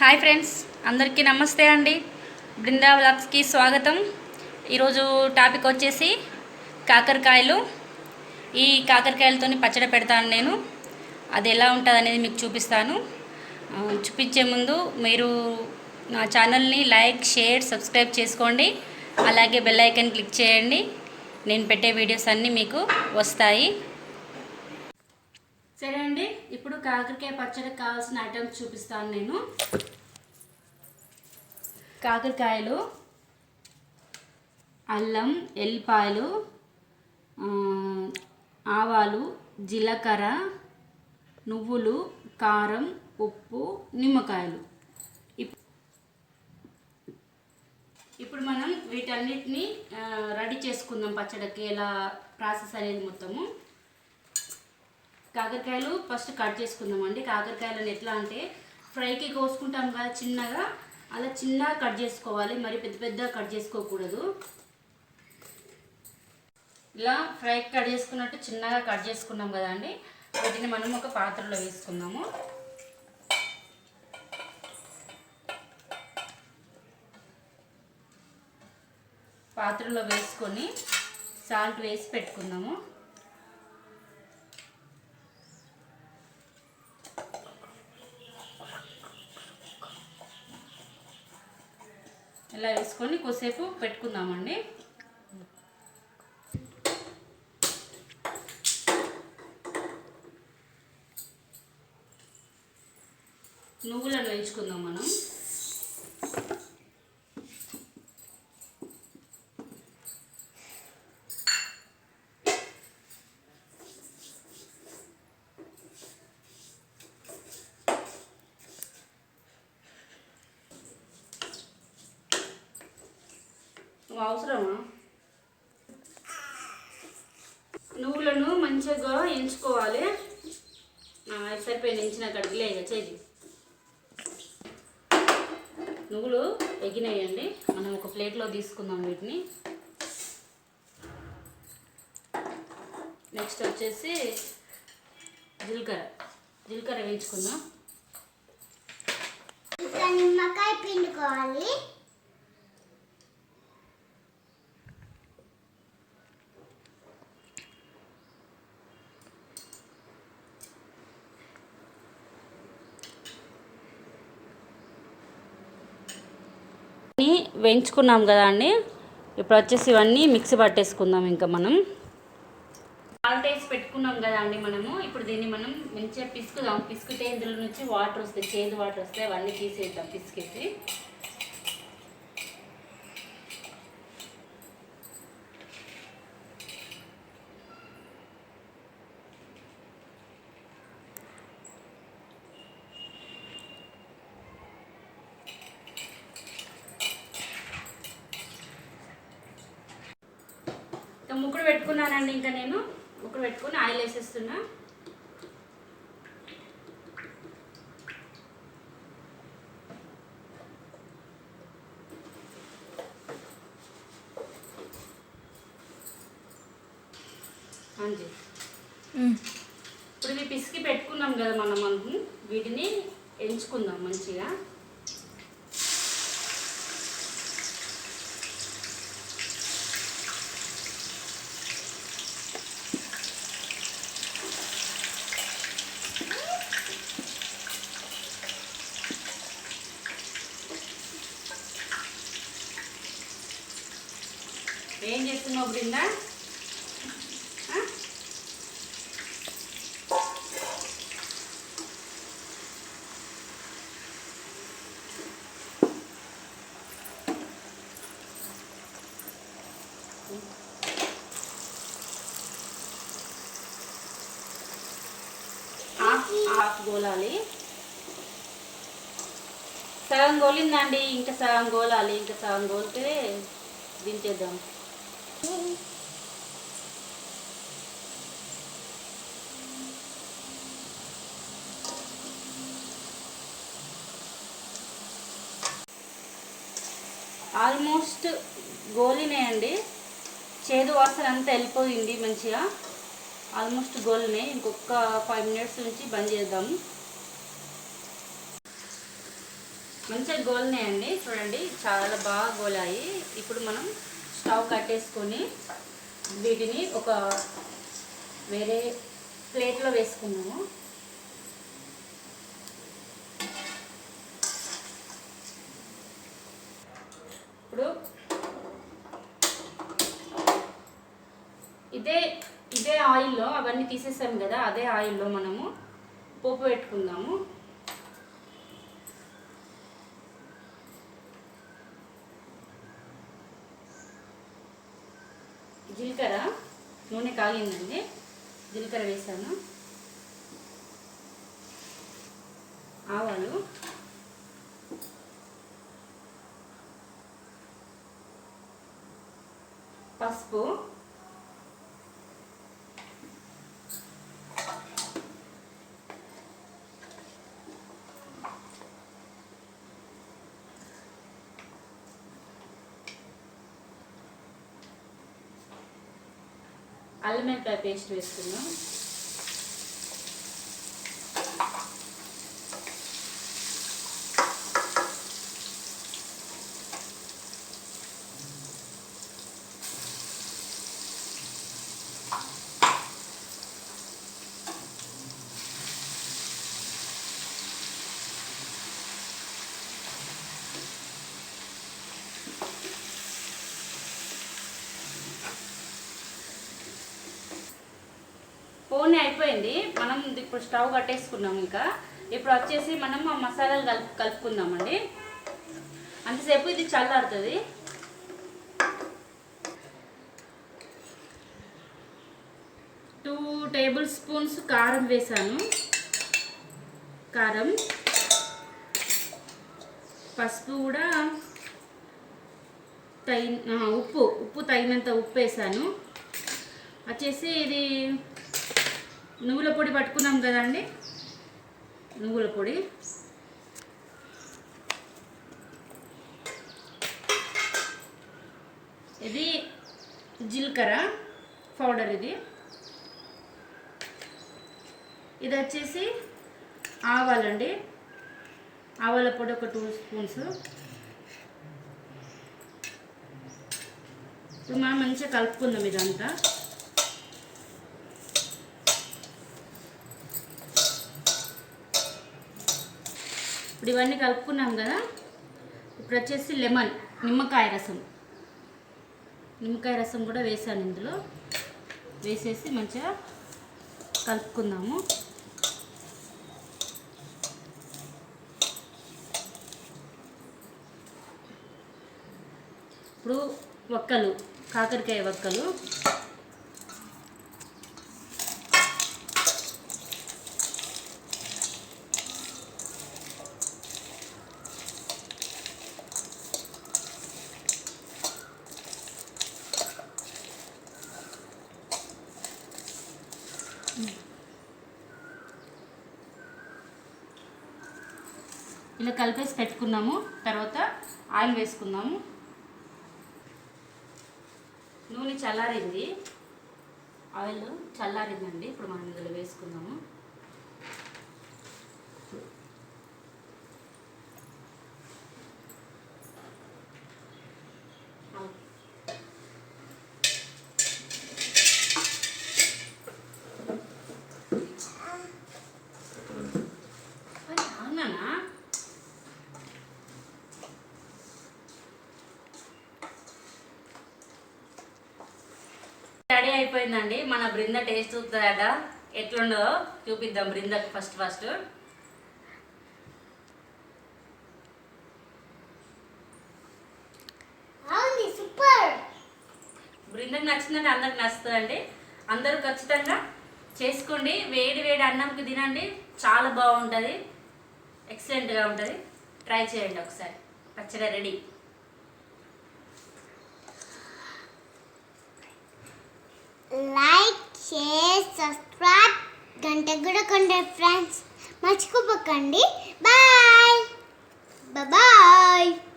Hi friends అందరికీ నమస్తే అండి. బృందా వ్లాగ్స్కి స్వాగతం. ఈరోజు టాపిక్ వచ్చేసి కాకరకాయలు. ఈ కాకరకాయలతోని పచ్చడి పెడతాను నేను. అది ఎలా ఉంటుంది అనేది మీకు చూపిస్తాను. చూపించే ముందు మీరు నా ఛానల్ని లైక్ షేర్ సబ్స్క్రైబ్ చేసుకోండి. అలాగే బెల్ ఐకన్ క్లిక్ చేయండి. నేను పెట్టే వీడియోస్ అన్నీ మీకు వస్తాయి. సరే అండి ఇప్పుడు కాకరకాయ పచ్చడికి కావాల్సిన ఐటమ్స్ చూపిస్తాను నేను. కాకరకాయలు అల్లం ఎల్లిపాయలు ఆవాలు జీలకర్ర నువ్వులు కారం ఉప్పు నిమ్మకాయలు. ఇప్- ఇప్పుడు మనం వీటన్నిటిని రెడీ చేసుకుందాం పచ్చడికి ఎలా ప్రాసెస్ అనేది మొత్తము. కాకరకాయలు ఫస్ట్ కట్ చేసుకుందామండి. కాకరకాయలను ఎట్లా అంటే ఫ్రైకి కోసుకుంటాం కదా చిన్నగా. అలా చిన్నగా కట్ చేసుకోవాలి. మరి పెద్ద పెద్దగా కట్ చేసుకోకూడదు. ఇలా ఫ్రై కట్ చేసుకున్నట్టు చిన్నగా కట్ చేసుకున్నాం కదా అండి. వీటిని మనం ఒక పాత్రలో వేసుకుందాము. పాత్రలో వేసుకొని సాల్ట్ వేసి పెట్టుకుందాము. ఇలా వేసుకొని కొద్దిసేపు పెట్టుకుందామండి నువ్వులను వేయించుకుందాం మనం నువ్వు అవసరమా? నువ్వులను మంచిగా ఎంచుకోవాలి. సరిపోయిన ఎంచిన కడిగిలే చేయి నువ్వులు ఎగినాయండి. మనం ఒక ప్లేట్లో తీసుకుందాం వీటిని. నెక్స్ట్ వచ్చేసి జీలకర్ర. జీలకర్ర వేయించుకుందాం. ఇంకా నిమ్మకాయ పిండుకోవాలి ఇవన్నీ వేయించుకున్నాం కదా అండి. ఇప్పుడు వచ్చేసి ఇవన్నీ మిక్సీ పట్టేసుకుందాం ఇంకా మనం. సాల్ట్ వేసి పెట్టుకున్నాం కదా అండి మనము. ఇప్పుడు దీన్ని మనం మంచిగా పిసుకుదాం. పిసుకుతే ఇందులో నుంచి వాటర్ వస్తాయి చేదు వాటర్ వస్తాయి అవన్నీ తీసేద్దాం పిసికేసి. ముక్కుడు పెట్టుకున్నానండి ఇంకా నేను. ముక్కుడు పెట్టుకుని ఆయిల్ వేసేస్తున్నా. ఇప్పుడు ఇవి పిసికి పెట్టుకున్నాం కదా మనం మనము వీటిని ఎంచుకుందాం మంచిగా. ఏం చేస్తున్నావు బృందా ఆ? హాఫ్ హాఫ్ గోలాలి సగం గోలిందండి ఇంకా సగం గోలాలి ఇంకా సగం గోలితే దించేద్దాం ఆల్మోస్ట్ గోలినాయండి. చేదు వాసన అంతా వెళ్ళిపోయింది మంచిగా. ఆల్మోస్ట్ గోలినే ఇంకొక ఫైవ్ మినిట్స్ నుంచి బంద్ చేద్దాం. మంచిగా గోలినాయండి. చూడండి చాలా బాగా గోలాయి. ఇప్పుడు మనం స్టవ్ కట్టేసుకొని వీటిని ఒక వేరే ప్లేట్లో వేసుకున్నాము ఇప్పుడు ఇదే ఇదే ఆయిల్లో అవన్నీ తీసేసాం కదా అదే ఆయిల్లో మనము పోపు పెట్టుకుందాము. జీలకర్ర నూనె కాగిందండి. జీలకర్ర వేసాను. ఆవాలు. పసుపు. అల్లం పేస్ట్ వేసుకున్నాం అయిపోయింది. మనం ఇప్పుడు స్టవ్ కట్టేసుకున్నాం ఇంకా. ఇప్పుడు వచ్చేసి మనం ఆ మసాలాలు కలుపు కలుపుకుందామండి. అంతసేపు ఇది చల్లారుతుంది. టూ టేబుల్ స్పూన్స్ కారం వేసాను. కారం. పసుపు కూడా తగిన ఉప్పు ఉప్పు తగినంత ఉప్పు వేసాను. వచ్చేసి ఇది నువ్వుల పొడి పట్టుకున్నాం కదండి. నువ్వుల పొడి. ఇది జీలకర్ర పౌడర్ ఇది. ఇది వచ్చేసి ఆవాలండి. ఆవాల పొడి ఒక టూ స్పూన్స్. ఇప్పుడు మనం మంచిగా కలుపుకుందాం ఇదంతా. ఇప్పుడు ఇవన్నీ కలుపుకున్నాం కదా. ఇప్పుడు వచ్చేసి లెమన్ నిమ్మకాయ రసం. నిమ్మకాయ రసం కూడా వేసాను ఇందులో. వేసేసి మంచిగా కలుపుకుందాము. ఇప్పుడు వక్కలు కాకరకాయ వక్కలు. ఇలా కలిపేసి పెట్టుకున్నాము. తర్వాత ఆయిల్ వేసుకుందాము. నూనె చల్లారింది. ఆయిల్ చల్లారిందండి. ఇప్పుడు మనం ఇందులో వేసుకుందాము అవునా రెడీ అయిపోయిందండి. మన బృంద టేస్ట్ చూస్తుందట ఎట్లుండో చూపిద్దాం బృందకు ఫస్ట్ ఫస్ట్. బృందకు నచ్చిందంటే అందరికి నచ్చుతుందండి. అందరూ ఖచ్చితంగా చేసుకోండి. వేడి వేడి అన్నంకి తినండి. చాలా బాగుంటుంది. ఎక్సలెంట్గా ఉంటుంది. ట్రై చేయండి ఒకసారి. పచ్చడి రెడీ. Like share subscribe. గంట కూడా కొండ ఫ్రెండ్స్. మర్చిపోకండి. బాయ్. బాయ్.